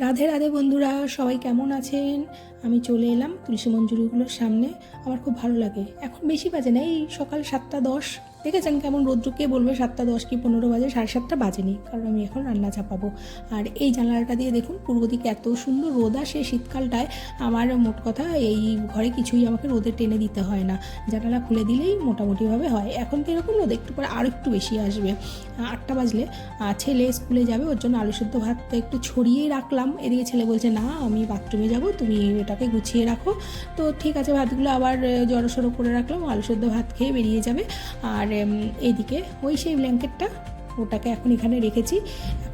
রাধে রাধে বন্ধুরা সবাই কেমন আছেন? আমি চলে এলাম তুলসী মঞ্জুরিগুলোর সামনে। আমার খুব ভালো লাগে। এখন বেশি বাজে না, এই সকাল সাতটা দশ। দেখেছেন কেমন রৌদ্রকে বলবে সাতটা দশ কি পনেরো বাজে? সাড়ে সাতটা বাজেনি, কারণ আমি এখন রান্না চাপাবো। আর এই জানালাটা দিয়ে দেখুন, পূর্ব দিকে এত সুন্দর রোদ আসে শীতকালটায়। আমার মোট কথা, এই ঘরে কিছুই আমাকে রোদে টেনে দিতে হয় না। জানালা খুলে দিলেই মোটামুটিভাবে হয়। এখন তো এরকম রোদ? একটু পরে আরও একটু বেশি আসবে। আটটা বাজলে ছেলে স্কুলে যাবে, ওর জন্য আলু সেদ্ধ ভাতটা একটু ছড়িয়েই রাখলাম। এদিকে ছেলে বলছে, না, আমি বাথরুমে যাব, তুমি এটাকে গুছিয়ে রাখো। তো ঠিক আছে, ভাতগুলো আবার জড়ো সড়ো করে রাখলাম, আলু সেদ্ধ ভাত খেয়ে বেরিয়ে যাবে। আর এদিকে ওই সেই ব্ল্যাঙ্কেটটা ওটাকে এখন এখানে রেখেছি।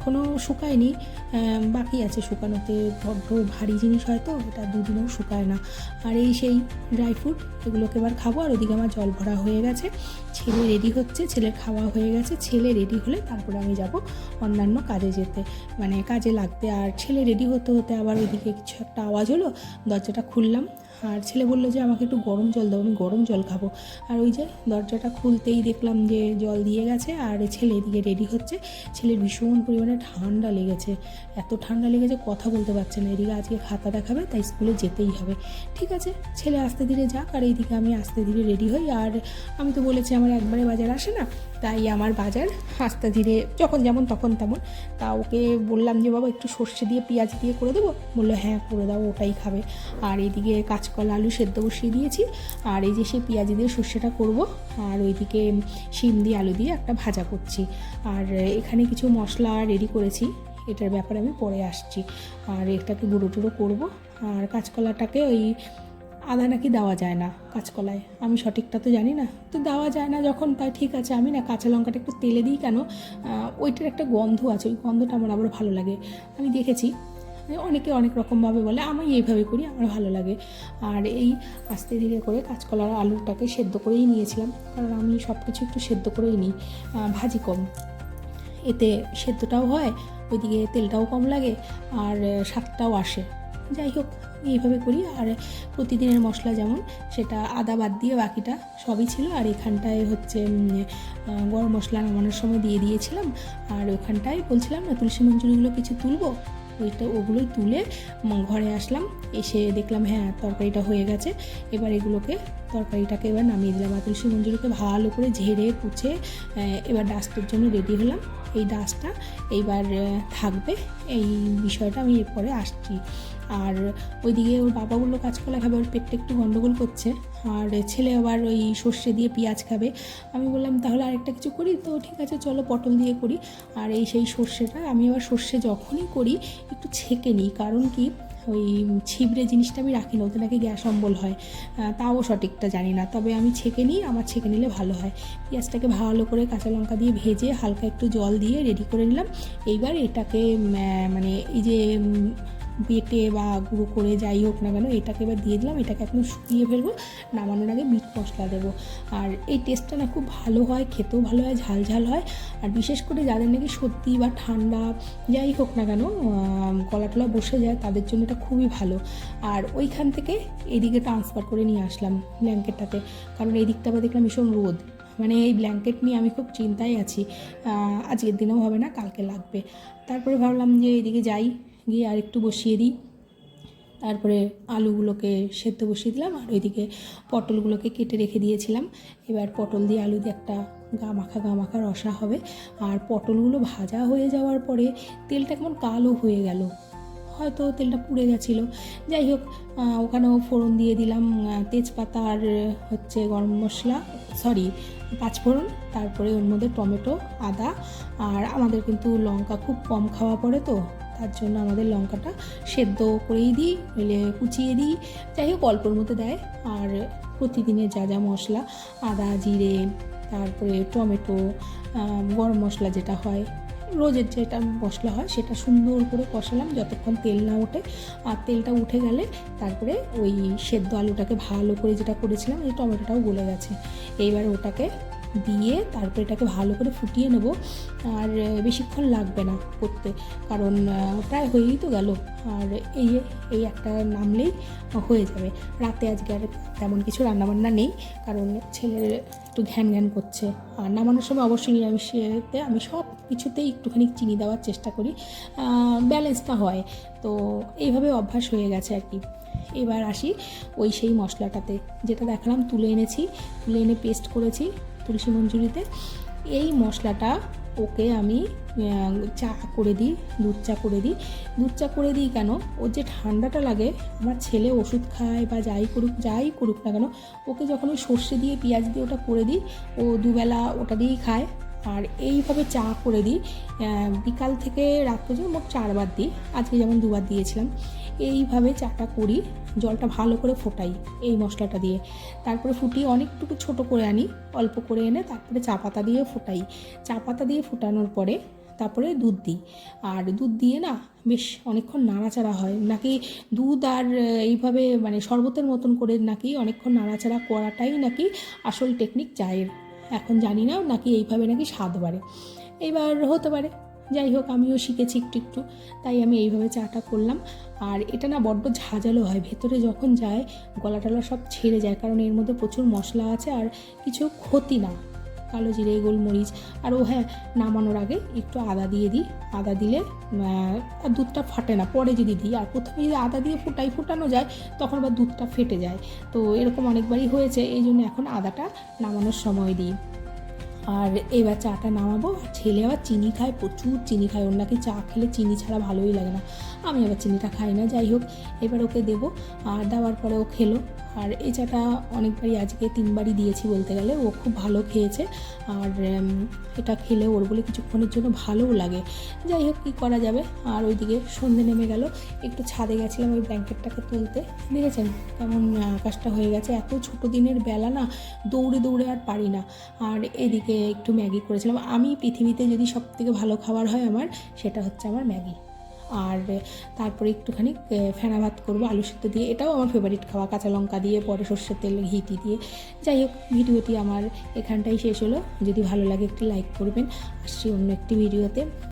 এখনও শুকায়নি বাকি আছে শুকানোতে বড্ড ভারী জিনিস হয় তো, এটা দুদিনও শুকায় না। আর এই সেই ড্রাই ফ্রুট এগুলোকে এবার খাব, আর ওদিকে আমার জল ভরা হয়ে গেছে। ছেলে রেডি হচ্ছে, ছেলের খাওয়া হয়ে গেছে, ছেলে রেডি হলে তারপরে আমি যাব অন্যান্য কাজে যেতে। মানে কাজে লাগতে আর ছেলে রেডি হতে হতে আবার ওইদিকে কিছু একটা আওয়াজ হলো, দরজাটা খুললাম আর ছেলে বলল যে, আমাকে একটু গরম জল দাও, আমি গরম জল খাব। আর ওই যে দরজাটা খুলতেই দেখলাম যে, জল দিয়ে গেছে আর ছেলে এদিকে রেডি হচ্ছে। ছেলের ভীষণ পরিমাণে ঠান্ডা লেগেছে। এত ঠান্ডা লেগেছে, কথা বলতে পারছে না। এদিকে আজকে খাতা দেখাবে তাই স্কুলে যেতেই হবে। ঠিক আছে, ছেলে আস্তে ধীরে যাক আর এইদিকে আমি আস্তে ধীরে রেডি হই। আর আমি তো বলেছি, আমার একবারে বাজার আসে না, তাই আমার বাজার আস্তে ধীরে যখন যেমন তখন তেমন। তা ওকে বললাম যে, বাবা, একটু সর্ষে দিয়ে পেঁয়াজ দিয়ে করে দেবো? বলল হ্যাঁ করে দাও, ওটাই খাবে। আর এইদিকে কাঁচকলা আলু সেদ্ধ বসিয়ে দিয়েছি। আর এই যে সেই পেঁয়াজি দিয়ে সর্ষেটা করব, আর ওইদিকে শিম দিয়ে আলু দিয়ে একটা ভাজা করছি। আর এখানে কিছু মশলা রেডি করেছি, এটার ব্যাপারে আমি পরে আসছি। আর এটাকে গুঁড়ো টুড়ো করব, আর কাঁচকলাটাকে ওই আদা নাকি দেওয়া যায় না কাঁচকলায়। আমি সঠিকটা তো জানি না, তো দেওয়া যায় না যখন, তাই ঠিক আছে, আমি না কাঁচা লঙ্কাটা একটু তেলে দিই কেন? ওইটার একটা গন্ধ আছে, ওই গন্ধটা আমার আবার ভালো লাগে। আমি দেখেছি অনেকে অনেক রকমভাবে বলে আমি এইভাবে করি, আমার ভালো লাগে। আর এই আস্তে ধীরে করে কাঁচকলার আলুটাকে সেদ্ধ করেই নিয়েছিলাম। কারণ আমি সব কিছু একটু সেদ্ধ করেই নিই ভাজি কম। এতে সেদ্ধটাও হয়, ওইদিকে তেলটাও কম লাগে, আর স্বাদটাও আসে। যাই হোক এইভাবে করি, আর প্রতিদিনের মশলা যেমন, সেটা আদা বাদ দিয়ে বাকিটা সবই ছিল। আর এখানটায় হচ্ছে গরম মশলা নামানোর সময় দিয়ে দিয়েছিলাম। আর ওখানটায় বলছিলাম, না, তুলসী মঞ্জুরিগুলো কিছু তুলবো? ওইটা ওগুলো তুলে ঘরে আসলাম। এসে দেখলাম হ্যাঁ তরকারিটা হয়ে গেছে। এবার এগুলোকে, তরকারিটাকে এবার নামিয়ে দিলাম। আর তুলসী মঞ্জুরিকে ভালো করে ঝেড়ে, কুচে এবার ডাস্টের জন্য রেডি হলাম। এই ডাস্টটা এইবার থাকবে। এই বিষয়টা আমি এরপরে আসছি। আর ওইদিকে ওর বাবাগুলো কাঁচকলা খাবে, ওর পেটটা একটু গন্ডগোল করছে। আর ছেলে আবার ওই সর্ষে দিয়ে পেঁয়াজ খাবে। আমি বললাম, তাহলে আরেকটা কিছু করি? তো ঠিক আছে, চলো পটল দিয়ে করি। আর এই সেই সর্ষেটা আমি আবার সর্ষে যখনই করি, একটু ছেঁকে নিই। কারণ কি? ওই ছিবড়ে জিনিসটা আমি রাখি না, ওতে নাকি গ্যাস অম্বল হয়। তাও সঠিকটা জানি না। তবে আমি ছেঁকে নিই, আমার ছেঁকে নিলে ভালো হয়। পেঁয়াজটাকে ভালো করে কাঁচা লঙ্কা দিয়ে ভেজে হালকা একটু জল দিয়ে রেডি করে নিলাম। এইবার এটাকে মানে এই যে বেটে বা গুঁড়ো করে যাই হোক না কেন, এটাকে এবার দিয়ে দিলাম, এটাকে এখন শুকিয়ে ফেলব, নামানোর আগে মিট মশলা দেবো। আর এই টেস্টটা না খুব ভালো হয়, খেতেও ভালো হয়, ঝাল ঝাল হয়। আর বিশেষ করে যাদের নাকি সর্দি বা ঠান্ডা যাই হোক না কেন গলা টলা বসে যায়, তাদের জন্য এটা খুবই ভালো। আর ওইখান থেকে এদিকে ট্রান্সফার করে নিয়ে আসলাম ব্ল্যাঙ্কেটটাতে। কারণ এই দিকটা আবার দেখলাম ভীষণ রোদ। মানে এই ব্ল্যাঙ্কেট নিয়ে আমি খুব চিন্তায় আছি। আজকের দিনেও হবে না, কালকে লাগবে। তারপরে ভাবলাম যে এদিকে যাই। গিয়ে আর একটু বসিয়ে দিই। তারপরে আলুগুলোকে সেদ্ধ বসিয়ে দিলাম আর ওইদিকে পটলগুলোকে কেটে রেখে দিয়েছিলাম। এবার পটল দিয়ে আলু দিয়ে একটা গা মাখা গা মাখা রসা হবে। আর পটলগুলো ভাজা হয়ে যাওয়ার পরে তেলটা কেমন কালো হয়ে গেল। হয়তো তেলটা পুড়ে গেছিল। যাই হোক ওখানেও ফোড়ন দিয়ে দিলাম তেজপাতা আর হচ্ছে গরম মশলা, সরি পাঁচফোড়ন তারপরে ওর মধ্যে টমেটো, আদা, আর আমাদের কিন্তু লঙ্কা খুব কম খাওয়া পড়ে তো। তার জন্য আমাদের লঙ্কাটা সেদ্ধ করেই দিই, নইলে কুচিয়ে দিই। যাই হোক, অল্পর মধ্যে দেয়। আর প্রতিদিনের যা যা মশলা, আদা, জিরে, তারপরে টমেটো গরম মশলা যেটা হয়, রোজের যেটা মশলা হয় সেটা সুন্দর করে কষালাম যতক্ষণ তেল না ওঠে। আর তেলটা উঠে গেলে তারপরে ওই সেদ্ধ আলুটাকে ভালো করে যেটা করেছিলাম এই টমেটোটাও গলে গেছে। এইবার ওটাকে দিয়ে তারপর এটাকে ভালো করে ফুটিয়ে নেব। আর বেশিক্ষণ লাগবে না করতে। কারণ প্রায় হয়েই তো গেল। আর এই এই একটা নামলেই হয়ে যাবে। রাতে আজকে আর তেমন কিছু রান্নাবান্না নেই। কারণ ছেলের একটু ঘ্যান ঘ্যান করছে। আর নামানোর সময় অবশ্যই নিরামিষেতে আমি সব কিছুতেই একটুখানি চিনি দেওয়ার চেষ্টা করি। ব্যালেন্সটা হয়। তো এইভাবে অভ্যাস হয়ে গেছে আর কি। এবার আসি ওই সেই মশলাটাতে। যেটা দেখালাম, তুলে এনেছি। তুলে এনে পেস্ট করেছি। তুলসী মঞ্জুরিতে। এই মশলাটা ওকে আমি চা করে দিই, দুধ চা করে দিই। দুধ চা করে দিই কেন? ওর যে ঠান্ডাটা লাগে, আমার ছেলে ওষুধ খায় বা যাই করুক যাই করুক না কেন, ওকে যখন ওই সর্ষে দিয়ে, পেঁয়াজ দিয়ে ওটা করে দিই, ও দুবেলা ওটা দিয়েই খায়। আর এইভাবে চা করে দিই। বিকাল থেকে রাত পর্যন্ত মোট চারবার দিই। আজকে যেমন দুবার দিয়েছিলাম। এইভাবে চাটা করি, জলটা ভালো করে ফোটাই এই মশলাটা দিয়ে। তারপরে ফুটিয়ে অনেকটুকু ছোট করে আনি, অল্প করে এনে তারপরে চা পাতা দিয়ে ফোটাই। চা পাতা দিয়ে ফোটানোর পরে তারপরে দুধ দিই। আর দুধ দিয়ে না বেশ অনেকক্ষণ নাড়াচাড়া হয়। নাকি দুধ আর এইভাবে মানে শরবতের মতন করে নাকি অনেকক্ষণ নাড়াচাড়া করাটাই নাকি আসল টেকনিক চায়ের। এখন জানি না, নাকি এইভাবে নাকি স্বাদ বাড়ে। এইবার হতে পারে। যাই হোক, আমিও শিখেছি একটু একটু। তাই আমি এইভাবে চাটা করলাম। আর এটা না বড্ড ঝাঁঝালো হয়। ভেতরে যখন যায় গলা টলা সব ছেড়ে যায়, কারণ এর মধ্যে প্রচুর মশলা আছে আর কিছু ক্ষতি না। কালো জিরে, গোলমরিচ, আর ও হ্যাঁ নামানোর আগে একটু আদা দিয়ে দিই। আদা দিলে আর দুধটা ফাটে না, পরে যদি দিই। আর প্রথমে যদি আদা দিয়ে ফুটাই, ফুটানো যায়, তখন আবার দুধটা ফেটে যায়। তো এরকম অনেকবারই হয়েছে, এই জন্য এখন আদাটা নামানোর সময় দিই। আর এবার চাটা নামাবো। আর ছেলে আবার চিনি খায়, প্রচুর চিনি খায়। ওর নাকি চা খেলে চিনি ছাড়া ভালোই লাগে না। আমি আবার চিনিটা খাই না, যাই হোক। এবার ওকে দেবো। আর দেওয়ার পরে ও খেলো। আর এই চাটা অনেকবারই আজকে তিনবারই দিয়েছি বলতে গেলে। ও খুব ভালো খেয়েছে। আর এটা খেলে ওর বলে কিছুক্ষণের জন্য ভালোও লাগে। যাই হোক, কী করা যাবে? আর ওইদিকে সন্ধে নেমে গেল। একটু ছাদে গেছিলাম ওই ব্ল্যাঙ্কেটটাকে তুলতে। দেখেছেন কেমন আকাশটা হয়ে গেছে। এত ছোট দিনের বেলা না, দৌড়ে দৌড়ে আর পারি না। আর এদিকে একটু ম্যাগি করেছিলাম। আমি পৃথিবীতে যদি সব থেকে ভালো খাবার হয় আমার, সেটা হচ্ছে আমার ম্যাগি। আর তারপরে একটুখানি ফেনা ভাত করব, আলু সেদ্ধ দিয়ে। এটাও আমার ফেভারিট খাওয়া, কাঁচা লঙ্কা দিয়ে, পরে সর্ষের তেল ঘিটি দিয়ে। যাই হোক, ভিডিওটি আমার এখানটাই শেষ হলো। যদি ভালো লাগে একটু লাইক করবেন। আসছি অন্য একটি ভিডিওতে